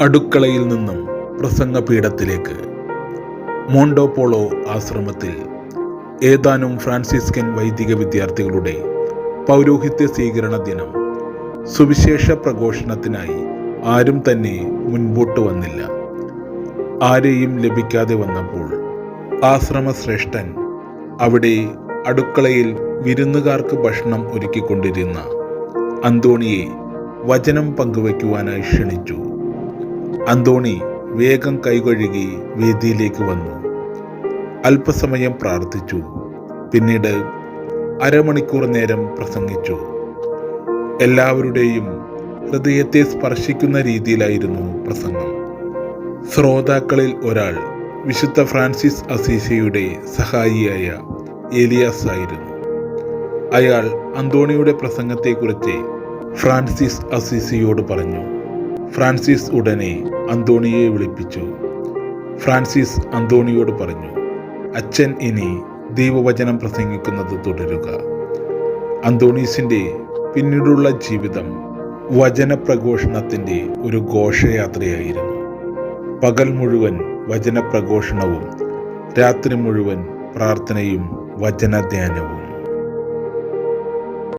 അടുക്കളയിൽ നിന്നും പ്രസംഗപീഠത്തിലേക്ക്. മോണ്ടോപോളോ ആശ്രമത്തിൽ ഏതാനും ഫ്രാൻസിസ്കൻ വൈദിക വിദ്യാർത്ഥികളുടെ പൗരോഹിത്യ സ്വീകരണ ദിനം സുവിശേഷ പ്രഘോഷണത്തിനായി ആരും തന്നെ മുൻപോട്ട് വന്നില്ല. ആരെയും ലഭിക്കാതെ വന്നപ്പോൾ ആശ്രമശ്രേഷ്ഠൻ അവിടെ അടുക്കളയിൽ വിരുന്നുകാർക്ക് ഭക്ഷണം ഒരുക്കിക്കൊണ്ടിരുന്ന അന്തോണിയെ വചനം പങ്കുവയ്ക്കുവാനായി ക്ഷണിച്ചു. അന്തോണി വേഗം കൈകഴുകി വേദിയിലേക്ക് വന്നു. അല്പസമയം പ്രാർത്ഥിച്ചു. പിന്നീട് അരമണിക്കൂർ നേരം പ്രസംഗിച്ചു. എല്ലാവരുടെയും ഹൃദയത്തെ സ്പർശിക്കുന്ന രീതിയിലായിരുന്നു പ്രസംഗം. ശ്രോതാക്കളിൽ ഒരാൾ വിശുദ്ധ ഫ്രാൻസിസ് അസീസയുടെ സഹായിയായ ഏലിയാസ് ആയിരുന്നു. അയാൾ അന്തോണിയുടെ പ്രസംഗത്തെക്കുറിച്ച് ഫ്രാൻസിസ് അസീസിയോട് പറഞ്ഞു. ഫ്രാൻസിസ് ഉടനെ അന്തോണിയെ വിളിപ്പിച്ചു. ഫ്രാൻസിസ് അന്തോണിയോട് പറഞ്ഞു അച്ഛൻ ഇനി ദൈവവചനം പ്രസംഗിക്കുന്നത് തുടരുക. അന്തോണീസിന്റെ പിന്നീടുള്ള ജീവിതം വചനപ്രഘോഷണത്തിന്റെ ഒരു ഘോഷയാത്രയായിരുന്നു. പകൽ മുഴുവൻ വചനപ്രഘോഷണവും രാത്രി മുഴുവൻ പ്രാർത്ഥനയും വചനധ്യാനവും.